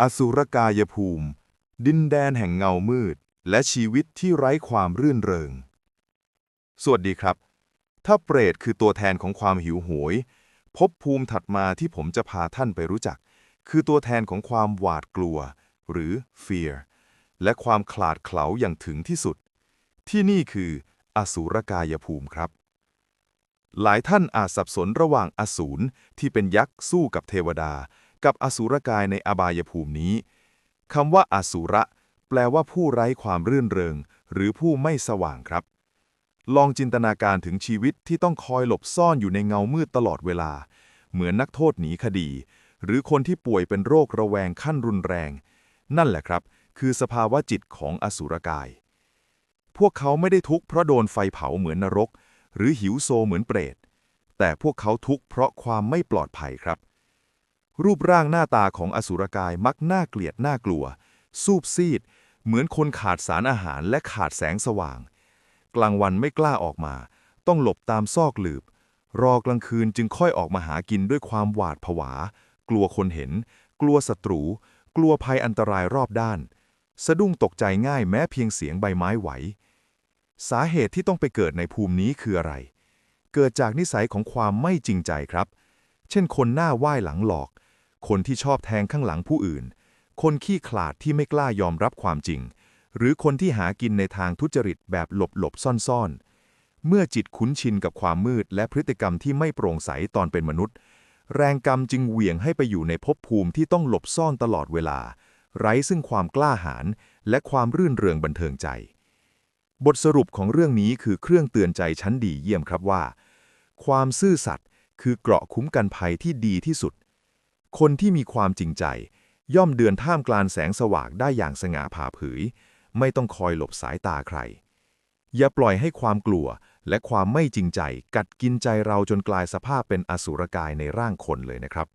อสุรกายภูมิ ดินแดนแห่งเงามืด และชีวิตที่ไร้ความรื่นเริง สวัสดีครับ ถ้าเปรตคือตัวแทนของความหิวโหยภพภูมิถัดมาที่ผมจะพาท่านไปรู้จัก คือตัวแทนของความหวาดกลัว หรือ fear และความขลาดเขลาอย่างถึงที่สุด ที่นี่คือ อสุรกายภูมิครับ หลายท่านอาจสับสนระหว่างอสูรที่เป็นยักษ์สู้กับเทวดา กับอสุรกายในอบายภูมินี้คำว่าอสุระ แปลว่าผู้ไร้ความรื่นเริง หรือผู้ไม่สว่างครับ ลองจินตนาการถึงชีวิตที่ต้องคอยหลบซ่อนอยู่ในเงามืดตลอดเวลา เหมือนนักโทษหนีคดี หรือคนที่ป่วยเป็นโรคระแวงขั้นรุนแรง นั่นแหละครับ คือสภาวะจิตของอสุรกาย พวกเขาไม่ได้ทุกข์เพราะโดนไฟเผาเหมือนนรก หรือหิวโซเหมือนเปรตแต่พวกเขาทุกข์เพราะความไม่ปลอดภัยครับ รูปร่างหน้าตาของอสุรกายมักน่าเกลียดน่ากลัวสูบซีด เหมือนคนขาดสารอาหารและขาดแสงสว่าง กลางวันไม่กล้าออกมา ต้องหลบตามซอกหลืบ รอกลางคืนจึงค่อยออกมาหากินด้วยความหวาดผวา กลัวคนเห็น กลัวศัตรู กลัวภัยอันตรายรอบด้าน สะดุ้งตกใจง่ายแม้เพียงเสียงใบไม้ไหว สาเหตุที่ต้องไปเกิดในภูมินี้คืออะไร เกิดจากนิสัยของความไม่จริงใจครับ เช่นคนหน้าไหว้หลังหลอก คนที่ชอบแทงข้างหลังผู้อื่น คนขี้ขลาดที่ไม่กล้ายอมรับความจริง หรือคนที่หากินในทางทุจริตแบบหลบหลบซ่อนๆ เมื่อจิตคุ้นชินกับความมืดและพฤติกรรมที่ไม่โปร่งใสตอนเป็นมนุษย์ แรงกรรมจึงเหวี่ยงให้ไปอยู่ในภพภูมิที่ต้องหลบซ่อนตลอดเวลา ไร้ซึ่งความกล้าหาญและความรื่นเริงบันเทิงใจ บทสรุปของเรื่องนี้คือเครื่องเตือนใจชั้นดีเยี่ยมครับว่า ความซื่อสัตย์คือเกราะคุ้มกันภัยที่ดีที่สุด คนที่มีความจริงใจ ย่อมเดือนท่ามกลางแสงสว่างได้อย่างสง่าผ่าเผย ไม่ต้องคอยหลบสายตาใคร อย่าปล่อยให้ความกลัวและความไม่จริงใจ กัดกินใจเราจนกลายสภาพเป็นอสุรกายในร่างคนเลยนะครับ